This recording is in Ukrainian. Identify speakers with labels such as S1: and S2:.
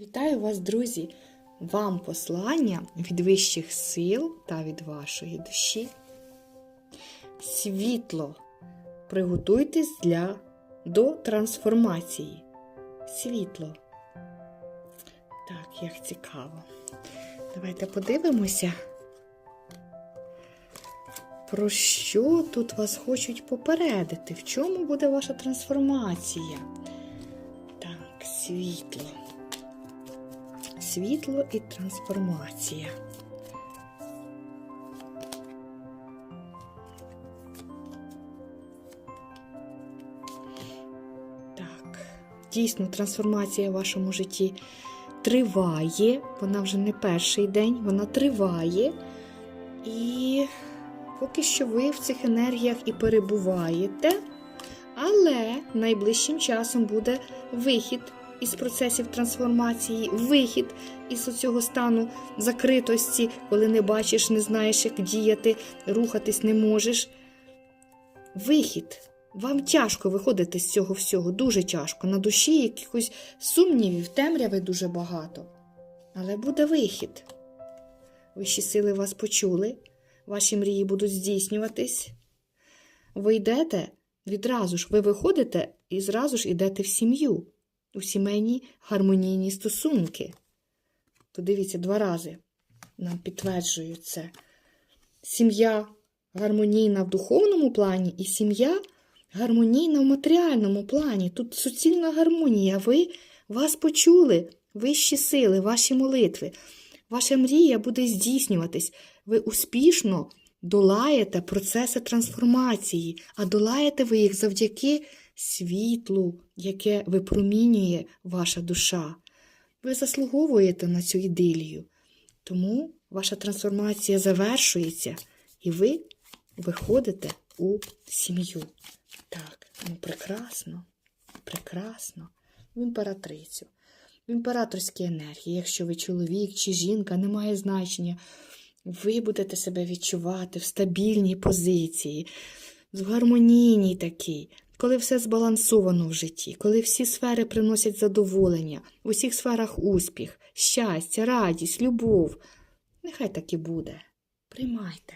S1: Вітаю вас, друзі! Вам послання від вищих сил та від вашої душі. Світло. Приготуйтесь для, до трансформації. Світло. Так, як цікаво. Давайте подивимося, про що тут вас хочуть попередити, в чому буде ваша трансформація. Так, світло світло і трансформація. Так, дійсно, трансформація в вашому житті триває. Вона вже не перший день, вона триває. І поки що ви в цих енергіях і перебуваєте, але найближчим часом буде вихід із процесів трансформації, вихід із цього стану закритості, коли не бачиш, не знаєш, як діяти, рухатись не можеш. Вихід. Вам тяжко виходити з цього всього, дуже тяжко. На душі якихось сумнівів, темряви дуже багато. Але буде вихід. Вищі сили вас почули, ваші мрії будуть здійснюватись. Ви йдете відразу ж, ви виходите і зразу ж йдете в сім'ю у сімейні гармонійні стосунки. Подивіться, два рази нам підтверджують це. Сім'я гармонійна в духовному плані і сім'я гармонійна в матеріальному плані. Тут суцільна гармонія. Ви вас почули, вищі сили, ваші молитви. Ваша мрія буде здійснюватись. Ви успішно долаєте процеси трансформації, а долаєте ви їх завдяки світлу, яке випромінює ваша душа. Ви заслуговуєте на цю ідилію. Тому ваша трансформація завершується, і ви виходите у сім'ю. Так, ну прекрасно, прекрасно. В імператрицю, в імператорській енергії, якщо ви чоловік чи жінка, не має значення. Ви будете себе відчувати в стабільній позиції, в гармонійній такій, коли все збалансовано в житті, коли всі сфери приносять задоволення, в усіх сферах успіх, щастя, радість, любов. Нехай так і буде. Приймайте.